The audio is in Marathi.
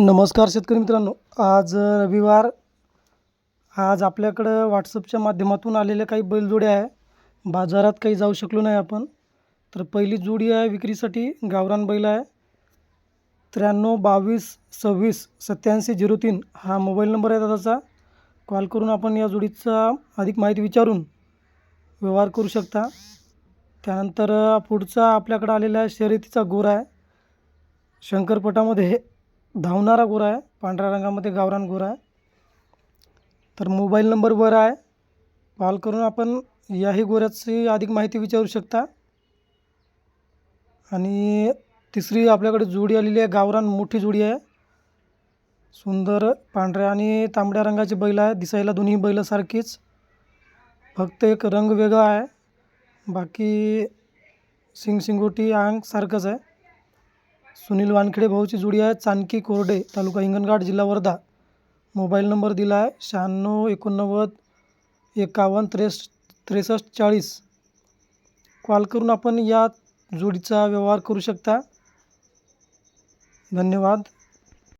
नमस्कार शेतकरी मित्रांनो. आज रविवार. आज आपल्याकडं व्हॉट्सअपच्या माध्यमातून आलेल्या काही बैलजोड्या आहे. बाजारात काही जाऊ शकलो नाही आपण. तर पहिली जोडी आहे विक्रीसाठी गावरान बैल आहे. त्र्याण्णव बावीस सव्वीस सत्याऐंशी झिरो तीन हा मोबाईल नंबर आहे दादाचा. कॉल करून आपण या जोडीचा अधिक माहिती विचारून व्यवहार करू शकता. त्यानंतर पुढचा आपल्याकडं आलेला आहे शर्यतीचा गोरा आहे. शंकरपटामध्ये धावणारा गोरा आहे. पांढऱ्या रंगामध्ये गावरान गोरा आहे. तर मोबाईल नंबर वर आहे. कॉल करून आपण याही गोऱ्याची अधिक माहिती विचारू शकता. आणि तिसरी आपल्याकडे जोडी आलेली आहे. गावरान मोठी जोडी आहे. सुंदर पांढऱ्या आणि तांबड्या रंगाची बैल आहे. दिसायला दोन्ही बैलासारखीच फक्त एक रंग वेगळा आहे. बाकी सिंगसिंगोटी अंग सारखंच आहे. सुनील वानखेडे भाऊची जोडी आहे चानकी कोरडे तालुका हिंगणघाट जिल्हा वर्धा. मोबाईल नंबर दिला आहे शहाण्णव एकोणनव्वद एकावन्न त्रेस त्रेसष्ट चाळीस. कॉल करून आपण या जोडीचा व्यवहार करू शकता. धन्यवाद.